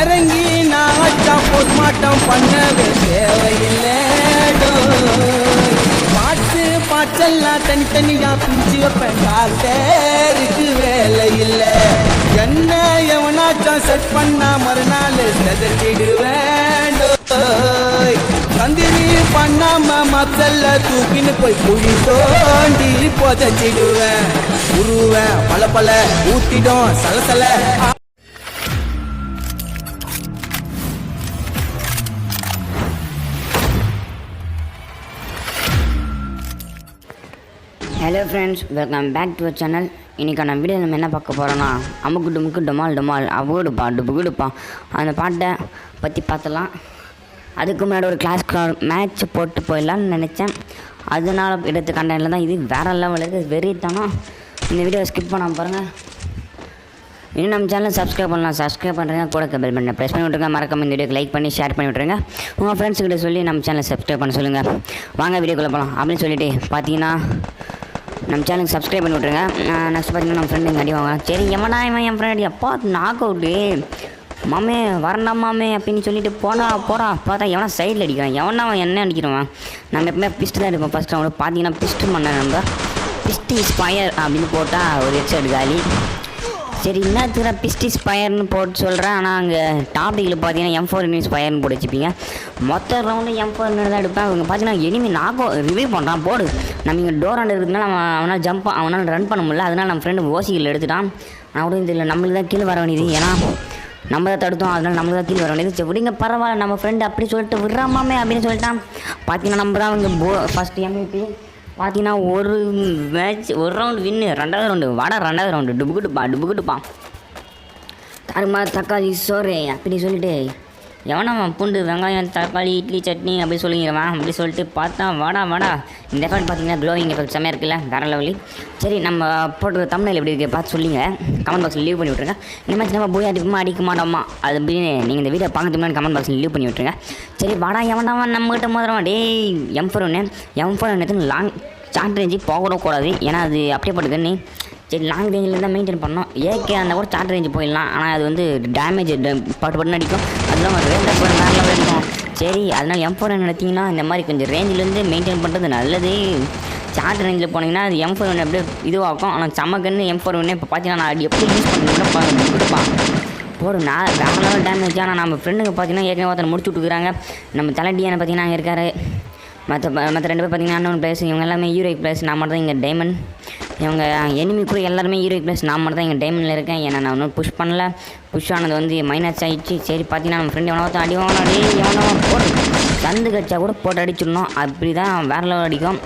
இறங்கி நான் வச்சா போஸ்ட்மார்ட்டம் பண்ணவே தேவையில்லை. பாட்டு பாட்டெல்லாம் தனித்தனியா பிரிச்சு வைப்பேன். டாக்டருக்கு வேலை இல்லை என்ன எவனாச்சும் செட் பண்ணா மறுநாள் செதறிடுவேன். தந்திரி பண்ணாம மத்தல்ல தூக்கின்னு போய் குழி தோண்டி புதைச்சிடுவேன். உருவேன் பல பல ஊத்திடும் சலசல. Hello friends welcome back to channel இன்றைக்கான வீடியோ நம்ம என்ன பார்க்க போகிறோன்னா அமுக்கு டுமுக்கு டொமால் டொமால் அவுடுப்பா டுபுகுடுப்பா அந்த பாட்டை பற்றி பார்த்தலாம். அதுக்கு முன்னாடி ஒரு கிளாஸ் மேட்ச் போட்டு போயிடலான்னு நினச்சேன். அதனால் எடுத்த கண்டனில் தான் இது வேறு லெவலுக்கு வெறித்தனம் இந்த வீடியோ ஸ்கிப் பண்ணாமல் பாருங்கள் இன்னும் நம்ம சேனல் சப்ஸ்கிரைப் பண்ணலாம். சப்ஸ்கிரைப் பண்ணுறீங்க கூட பெல் பண்ண ப்ரெஸ் பண்ணி விட்ருங்க மறக்காம இந்த வீடியோக்கு லைக் பண்ணி ஷேர் பண்ணி விட்ருங்க உங்கள் ஃப்ரெண்ட்ஸ்கிட்ட சொல்லி நம்ம சேனலை சப்ஸ்கிரைப் பண்ண சொல்லுங்கள் வாங்க வீடியோக்குள்ளே போகலாம் அப்படின்னு சொல்லிட்டு பார்த்தீங்கன்னா நம்ம சேனலுக்கு சப்ஸ்கிரைப் பண்ணி விட்ருங்க நெக்ஸ்ட் பார்த்தீங்கன்னா நம்ம ஃப்ரெண்டு அடி வாங்க சரி எவனா இவன் என் ஃப்ரெண்ட் அப்பா நாக் அவுட்டு மாமே வரண்டாம் மாமே அப்படின்னு சொல்லிட்டு போனா போகிறா பார்த்தா எவனா சைடில் அடிக்கிறான். எவனா அவன் என்ன அடிக்கிறவன் நம்ம எப்பவுமே பிஸ்ட் தான் எடுப்போம். ஃபஸ்ட்டு அவனுக்கு பார்த்தீங்கன்னா பிஸ்ட்டு பண்ண நம்ம பிஸ்ட் இஸ் ஃபயர் அப்படின்னு போட்டால் ஒரு ஹெட்செட் காலி. சரி என்னத்துக்கு பிஸ்டி ஸ்பயர்னு போட்டு சொல்கிறேன் ஆனால் அங்கே டாபிக்கில் பார்த்தீங்கன்னா எம் ஃபோர் இனிமி ஸ்பயர்னு போட்டு வச்சுப்பீங்க மொத்த ரவுண்டு எம் ஃபோர் தான் எடுப்பேன். அவங்க பார்த்தீங்கன்னா எனிமி நாக்கோ ரிவ்யூ பண்ணுறான் போடு. நம்ம இங்கே டோர் ஆண்டு இருக்கிறதுனால நம்ம அவனால் ஜம்ப் அவனால் ரன் பண்ண முடியல. அதனால் நம்ம ஃப்ரெண்டு ஓசிகள் எடுத்துட்டான். நான் கூட இதில் நம்மளுக்கு தான் கீழே வர வேண்டியது. ஏன்னா நம்ம தான் தடுத்தோம். அதனால் நம்மளுக்கு தான் கீழே வர வேண்டியது. சரி விடுங்க பரவாயில்ல. நம்ம ஃப்ரெண்டு அப்படி சொல்லிட்டு விடுறாமாமே அப்படின்னு சொல்லிட்டான். பார்த்தீங்கன்னா நம்ம தான் அவங்க போ ஃபஸ்ட் எம்இபி பார்த்தீங்கன்னா ஒரு மேட்ச் ஒரு ரவுண்டு வின்னு ரெண்டாவது ரவுண்டு வாடா ரெண்டாவது ரவுண்டு டுபுக்குட்டுப்பா டுபுக்குட்டுப்பா தருமா தக்காளி சோறு அப்படி சொல்லிட்டு. எவனவன் பூண்டு வெங்காயம் தக்காளி இட்லி சட்னி அப்படி சொல்லிங்கிறவன் அப்படி சொல்லிட்டு பார்த்தா வாடா வாடா. இந்த எஃபெக்ட் பார்த்தீங்கன்னா க்ளோவிங் எஃபெக்ட் செம்மையாக இருக்குல்ல வேற லெவலி சரி நம்ம போட்டு தமிழில் எப்படி இருக்குது பார்த்து சொல்லுங்க. கமெண்ட் பாக்ஸில் லீவ் பண்ணி விட்ருங்க இந்த மாதிரி நம்ம போய் அடிக்குமா அடிக்க மாட்டோமா? அது அப்படின்னு நீங்கள் இந்த வீடியோ பார்க்கறதுக்கு கமெண்ட் பாக்ஸில் லீவ் பண்ணி விட்ருங்க சரி வாடா எவன்டாவன் நம்மகிட்ட மோதுறவன் டேய் எம் ஃபோர் ஒன்று எம் ஃபோர் ஒன்று லாங் ஷார்ட் ரேஞ்சு போகக்கூடாது ஏன்னா அது அப்படியே பட்டுக்கண்ணி சரி லாங் ரேஞ்சில் தான் மெயின்டைன் பண்ணோம் ஏகே அந்த கூட ஷார்ட் ரேஞ்சு போயிடலாம். ஆனால் அது வந்து டேமேஜ் பட்டு பட்டு அடிக்கும். அதெல்லாம் ரேஞ்ச் நேரில் இருக்கும் சரி அதனால் எம் ஃபோர் நடத்திங்கன்னா இந்த மாதிரி கொஞ்சம் ரேஞ்சிலேருந்து மெயின்டைன் பண்ணுறது நல்லது. சார்ட் ரேஞ்சில் போனீங்கன்னா அது எம் ஃபோர் ஒன்று அப்படியே இதுவாகும். ஆனால் சமக்கன்னு எம் ஃபோர் ஒன்று இப்போ பார்த்தீங்கன்னா நான் அது எப்படி யூஸ் பண்ணி கொடுப்பான் போடும் நான் வேறு லெவல் டேமேஜ் ஆனால் நம்ம ஃப்ரெண்டுங்க பார்த்தீங்கன்னா ஏற்கனவே ஒருத்தர் முடிச்சு விட்டுக்கிறாங்க நம்ம தலைடியான பார்த்தீங்கன்னா அங்கே இருக்காரு. மற்ற மற்ற ரெண்டு பேர் பார்த்தீங்கன்னா அன்னோன் பிளேஸ் இவங்க எல்லாமே ஹீரோயிக் பிளேஸ் நான் மட்டும் தான் இங்கே டைமண்ட் இவங்க எனிமி கூட எல்லாருமே ஹீரோயிக் பிளேஸ் நான் மட்டும் தான் இங்கே டைமண்டில் இருக்கேன். ஏன்னா நான் இன்னும் புஷ் பண்ணல. புஷ் ஆனது வந்து மைனஸ் ஆகிடுச்சு சரி பார்த்தீங்கன்னா நம்ம ஃப்ரெண்ட் எவனோ அடி வாங்கணும் அடி எவனோ போட்டு சந்து கட்சா கூட போட்டு அடிச்சிடணும். அப்படி தான் வேறு லெவல் அடிக்கும்.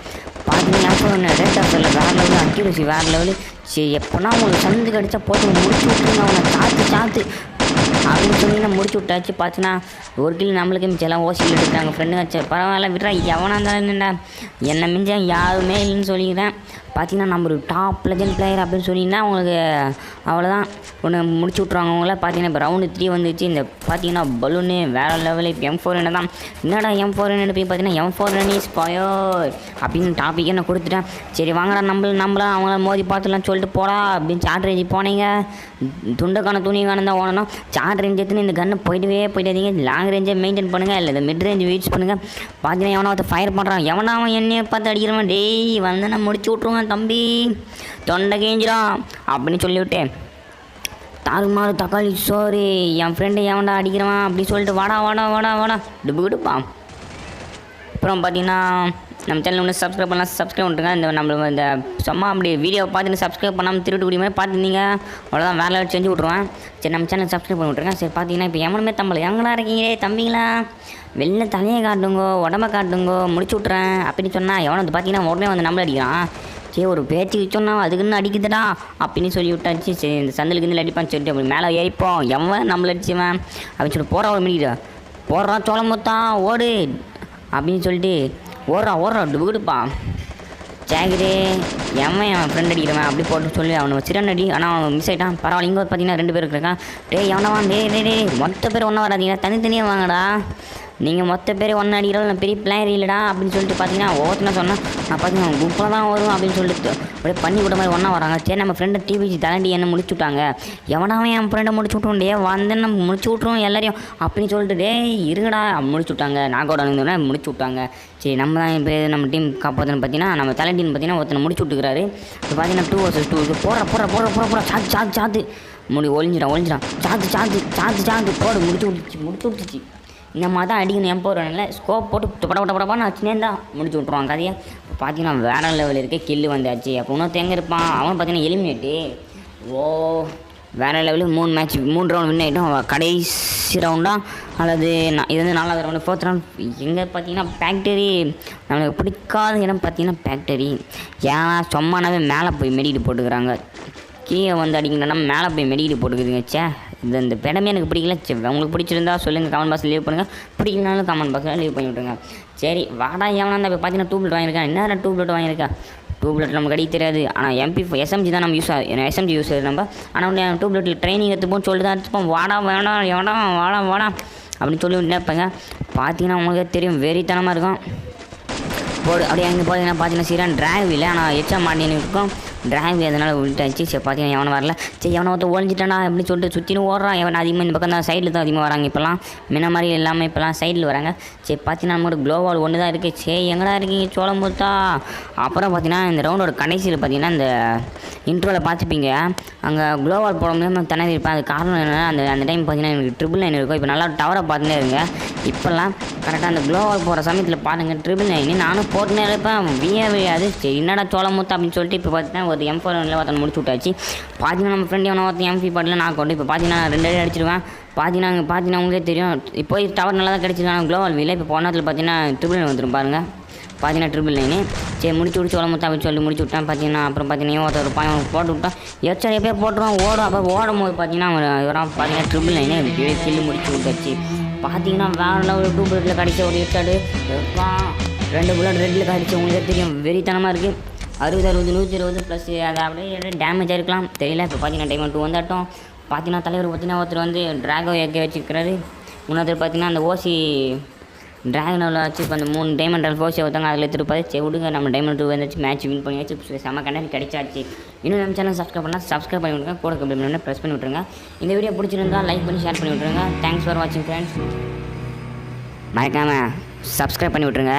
பார்த்தீங்கன்னா ரேட் ஆஃப் இல்லை வேறு லெவலு அக்யூரசி வேறு லெவலு சரி எப்போனா உங்களுக்கு சந்து கடிச்சா போட்டு முடிச்சு விட்டுருங்க. அவனை சாத்து சாத்து. அவங்க சொல்லி நான் முடிச்சு விட்டாச்சு. பார்த்தினா ஒரு கிலோ நம்மளுக்கு மிச்சம் எல்லாம் ஓசியில் எடுத்தாங்க ஃப்ரெண்டுங்க பரவாயில்ல விட்றா. எவனாக இருந்தாலும் என்னடா என்னை மிஞ்ச யாருமே இல்லைன்னு சொல்லிக்கிறேன். பார்த்தீங்கன்னா நம்ம ஒரு டாப் லெஜண்ட் பிளேயர் அப்படின்னு சொன்னீங்கன்னா அவங்களுக்கு அவ்வளோதான் ஒன்று முடிச்சு விட்ருவாங்க அவங்கள பார்த்தீங்கன்னா இப்போ ரவுண்டு த்ரீ வந்துச்சு. இந்த பார்த்தீங்கன்னா பலூனு வேறு லெவலு இப்போ எம் ஃபோர் என்ன தான். என்னடா எம் ஃபோர் என்ன போய் பார்த்தீங்கன்னா M four run is bio அப்படின்னு டாப்பிக்கே நான் கொடுத்துட்டேன். சரி வாங்கடா நம்மள நம்மளா அவங்கள மோதி பார்த்துலாம் சொல்லிட்டு போடா. அப்படின்னு சாட் ரேஞ்சு போனீங்க. துண்டுக்கான துணிக்கான தான் ஓடணும். சாட் ரேஞ்ச் எடுத்துன்னு இந்த கன்று போயிட்டவே போயிட்டாதீங்க லாங் ரேஞ்சை மெயின்டைன் பண்ணுங்கள் இல்லை இந்த மிட் ரேஞ்சு யூஸ் பண்ணுங்கள் பார்த்தீங்கன்னா எவனா ஒருத்தர் ஃபயர் பண்ணுறான் எவனா அவன் என்னையை பார்த்து அடிக்கிறவன். டேய் வந்து நான் முடிச்சு விட்ருவான் தம்பி. தொண்டை கேஞ்சிரும் அப்படின்னு சொல்லிவிட்டேன். தாறுமாறு தக்காளி சோறு என் ஃப்ரெண்டு ஏன்டா அடிக்கிறவன்? அப்படின்னு சொல்லிட்டு வாடா வாடா வாடா வாடா. டுப்பு கிடுப்பா அப்புறம் பார்த்தீங்கன்னா நம்ம சேனல் ஒன்று சப்ஸ்கிரைப் பண்ணலாம் சப்ஸ்கிரைப் பண்ணுங்க இந்த நம்ம இந்த சும்மா அப்படி வீடியோ பார்த்துட்டு சப்ஸ்கிரைப் பண்ணாமல் திருட்டு குடி மாதிரி பார்த்துருந்தீங்க. அவ்வளோதான் வேலை செஞ்சு விட்ருவேன் சரி நம்ம சேனல் சப்ஸ்கிரைப் பண்ணி விட்ருக்கேன் சரி பார்த்தீங்கன்னா இப்போ எவனுமே தம்பல. எங்கடா இருக்கீங்களே தம்பிங்களா? வெளில தலையை காட்டுங்கோ உடம்ப காட்டுங்கோ முடிச்சு விட்றேன் அப்படின்னு சொன்னால் எவனை வந்து பார்த்தீங்கன்னா உடனே வந்து நம்மள அடிக்கிறான். சரி ஒரு பேச்சுக்கு சொன்னால் அதுக்குன்னு அடிக்குதுடா? அப்படின்னு சொல்லி விட்டாச்சு சரி இந்த சந்தலுக்கு இருந்து அடிப்பான்னு சொல்லிட்டு அப்படி மேலே ஏறிப்போம். எவன் நம்மள அடிச்சுவன் அப்படின்னு சொல்லி போகிறா ஒரு மணிக்கு போடுறான் சோளமுத்தா ஓடு. அப்படின்னு சொல்லிட்டு ஓடுறா ஓடுறா டுபுடுப்பா ஜாகிரே எவன் என் ஃப்ரெண்ட் அடிக்கிறவன்? அப்படி போட்டு சொல்லி அவனை சிறன் அடி. ஆனால் அவன் மிஸ் ஆகிட்டான் பரவாயில்ல இங்கே பார்த்தீங்கன்னா ரெண்டு பேர் இருக்கான் டேய் எவனவா டேய் டே டேய் மொத்த பேர் ஒன்றா வராதீங்க. தனித்தனியாக வாங்கடா. நீங்கள் மொத்த பேர் ஒன்றா அடிக்கிறோம் நான் பெரிய பிளேயர் இல்லைடா அப்படின்னு சொல்லிட்டு பார்த்தீங்கன்னா ஒவ்வொருத்தனா சொன்னால் நான் பார்த்தீங்கன்னா கும்பலாக தான் வரும் அப்படின்னு சொல்லிட்டு அப்படியே பண்ணி விட மாதிரி ஒன்றா வராங்க. சரி நம்ம ஃப்ரெண்டை டிவிஜி தாண்டி என்ன முடிச்சு விட்டாங்க. எவனாவே என் ஃப்ரெண்டை முடிச்சு விட்டோம் டே வந்து நம்ம முடிச்சு விட்ருவோம் எல்லாரையும் அப்படின்னு சொல்லிட்டு டே இருங்கடா முடிச்சு விட்டாங்க. நாகோட இருந்தோடனே முடிச்சு விட்டாங்க. சரி நம்ம தான் இப்போ நம்ம டீம் காப்பாற்றுன்னு பார்த்தீங்கன்னா நம்ம தலை டீம் பார்த்தீங்கன்னா ஒருத்தனை முடிச்சு விட்டுக்கிறாரு இப்போ பார்த்தீங்கன்னா டூ வர்சஸ் டூ போடுற போடுற போடுற போடுற போடுற சாத்து சாத்து சாத்து. முடி ஒழிஞ்சிடா ஒளிஞ்சிடான் சாத்து சாத்து சாத்து சாத்து போடு முடிச்சு விட்டுச்சு முடிச்சு விட்டுச்சு இந்த மாதிரி தான் அடிக்கணும் எம்போ இல்லை ஸ்கோப் போட்டு பட பட படப்பான்னு வச்சுனே தான் முடிச்சு விட்ருவான் கதையை. பார்த்தீங்கன்னா வேற லெவல் இருக்கே கில்லு வந்தாச்சு. அப்போ இன்னும் தேங்க இருப்பான். அவன் பார்த்தீங்கன்னா எலிமினேட்டு ஓ வேற லெவலு மூணு மேட்ச் மூணு ரவுண்ட் வின் ஆகிட்டோம் கடைசி ரவுண்டாக அல்லது நான் இது வந்து நாலாவது ரவுண்டு ஃபோர்த் ரவுண்ட் எங்கே பார்த்தீங்கன்னா ஃபேக்டரி நம்மளுக்கு பிடிக்காத இடம் பார்த்தீங்கன்னா ஃபேக்டரி ஏன்னா சும்மானாவே மேலே போய் மெடிக்கிட்டு போட்டுக்கிறாங்க. கீழே வந்து அடிக்கணும்னா மேலே போய் மெடிக்கல் போட்டுக்குதுங்க ச்சே. இந்த இந்த இடமே எனக்கு பிடிக்கல சே உங்களுக்கு பிடிச்சிருந்தா சொல்லுங்கள் கமெண்ட் பாக்ஸில் லீவ் பண்ணுங்கள் பிடிக்கலனாலும் கமெண்ட் பாக்ஸில் லீவ் பண்ணி விட்ருங்க சரி வாடா எவனா இப்போ பார்த்தீங்கன்னா டூப்லெட் வாங்கியிருக்கேன் என்ன டூப்ளெட் வாங்கியிருக்கேன் டூப்ளெட் நமக்கு அடிக்க தெரியாது. ஆனால் எம்பி எஸ்எம்ஜி தான் நம்ம யூஸ் ஆகும் எஸ்எம்ஜி யூஸ் ஆகுது நம்ம. ஆனால் டூப்ளெட்டில் ட்ரைனிங் எடுத்துப்போம் சொல்லி தான் எடுத்துப்போம். வாடா வேணாம் எவனா வாடா வாடா. அப்படின்னு சொல்லி நினைப்பேங்க பார்த்தீங்கன்னா உங்களுக்கே தெரியும் வெறித்தனமாக இருக்கும். போடு அப்படியே அங்கே போகிறீங்கன்னா பார்த்தீங்கன்னா சீரான் டிராக் இல்லை. ஆனால் எச்சா மாட்டின்னு இருக்கும். டிராக் அதனால் விட்டாச்சு சரி பார்த்தீங்கன்னா எவனை வரல. சரி எவனை ஒருத்த ஒழிஞ்சிட்டானா அப்படின்னு சொல்லிட்டு சுற்றின்னு ஓடுறான். எவன் அதிகமாக இந்த பக்கம் தான் சைடில் தான் அதிகமாக வராங்க இப்போலாம் முன்ன மாதிரி எல்லாமே இப்போலாம் சைடில் வராங்க. சரி பார்த்தீங்கன்னா நம்மளோட க்ளோவால் ஒன்று தான் இருக்குது சரி எங்கடா இருக்கீங்க சோளம் சோளம்பூத்தா அப்புறம் பார்த்தீங்கன்னா இந்த ரவுண்டோட கடைசியில் பார்த்தீங்கன்னா இந்த இன்ட்ரோவில் பார்த்துப்பீங்க அங்கே க்ளோவால் போட முடியாமல் திணறி இருப்பேன் அது காரணம் என்னென்னா அந்த அந்த டைம் பார்த்தீங்கன்னா எனக்கு ட்ரிபிள் நைன் இருக்கும். இப்போ நல்லா டவரை பார்த்துட்டே இருங்க. இப்போல்லாம் கரெக்டாக அந்த க்ளோவால் போகிற சமயத்தில் பாருங்கள் ட்ரிபிள் நைன் நானும் போட்டுனே இருப்பேன். விய வியாது சரி என்னடா சோளமுத்து அப்படின்னு சொல்லிட்டு இப்போ பார்த்தீங்கன்னா ஒரு எம் ஃபோர் ஒருத்தன் முடிச்சு விட்டாச்சு. பார்த்தீங்கன்னா நம்ம ஃப்ரெண்ட் எவனோ ஒருத்தன் எம்பி பாட்டில் நான் கொண்டு இப்போ பார்த்தீங்கன்னா ரெண்டு அடி அடிச்சிருவேன். பார்த்தீங்கன்னா அங்கே பார்த்தீங்கன்னா உங்களுக்கே தெரியும். இப்போ டவர் நல்லா தான் கிடச்சிருக்காங்க குளோபல் வீல இப்போ போனத்தில் பார்த்தீங்கன்னா ட்ரிபிள் நைன் வந்துடும் பாருங்கள் பார்த்தீங்கன்னா ட்ரிபிள் நைனு சரி முடிச்சு விட்டு உடம்பு முத்தா சொல்லி முடிச்சு விட்டேன். பார்த்தீங்கன்னா அப்புறம் பார்த்தீங்கன்னா ஒருத்தர் ஒரு பையன் போட்டு விட்டான். எச்சா எப்போ போட்டுருவான் ஓடும். அப்போ ஓடும் போது பார்த்தீங்கன்னா அவன் இவரான் பார்த்தீங்கன்னா ட்ரிபிள் நைனு கில்லு முடிச்சு விட்டாச்சு. பார்த்தீங்கன்னா வேற லெவல் டூ புல்லட்டில் கிடைச்ச ஒரு எச்சாடு. ரெண்டு புல்லட் ரெட்டில் கடிச்ச உங்களுக்கு தெரியும். வெறித்தனமாக இருக்குது அறுபது அறுபது நூற்றி இருபது ப்ளஸ் அது அப்படியே டேமேஜ் ஆகிருக்கலாம் தெரியல இப்போ பார்த்தீங்கன்னா டைமண்ட் டூ வந்தாட்டும். பார்த்தீங்கன்னா தலைவர் பார்த்தீங்கன்னா ஒருத்தர் வந்து ட்ராகோ ஏற்க வச்சுருக்கிறாரு. இன்னொருத்தர் பார்த்தீங்கன்னா அந்த ஓசி ட்ராகனில் வச்சு இப்போ அந்த மூணு டைமண்ட் ரன் ஃபோர்ஸ் ஒருத்தவங்க அதில் எடுத்துருப்பாரு. சரி விடுங்க நம்ம டைமண்ட் டூ வந்துச்சு மேட்ச் வின் பண்ணியாச்சு செம்ம கண்டென்ட் கிடைச்சாச்சு. இன்னும் நம்ம சேனல் சப்ஸ்கிரைப் பண்ணால் சப்ஸ்கிரைப் பண்ணி விட்ருங்க கூட கம்பெனி ப்ரெஸ் பண்ணி விட்ருங்க இந்த வீடியோ பிடிச்சிருந்தா லைக் பண்ணி ஷேர் பண்ணி விட்ருங்க தேங்க்ஸ் ஃபார் வாட்சிங் ஃப்ரெண்ட்ஸ் மறக்காமல் சப்ஸ்கிரைப் பண்ணி விட்ருங்க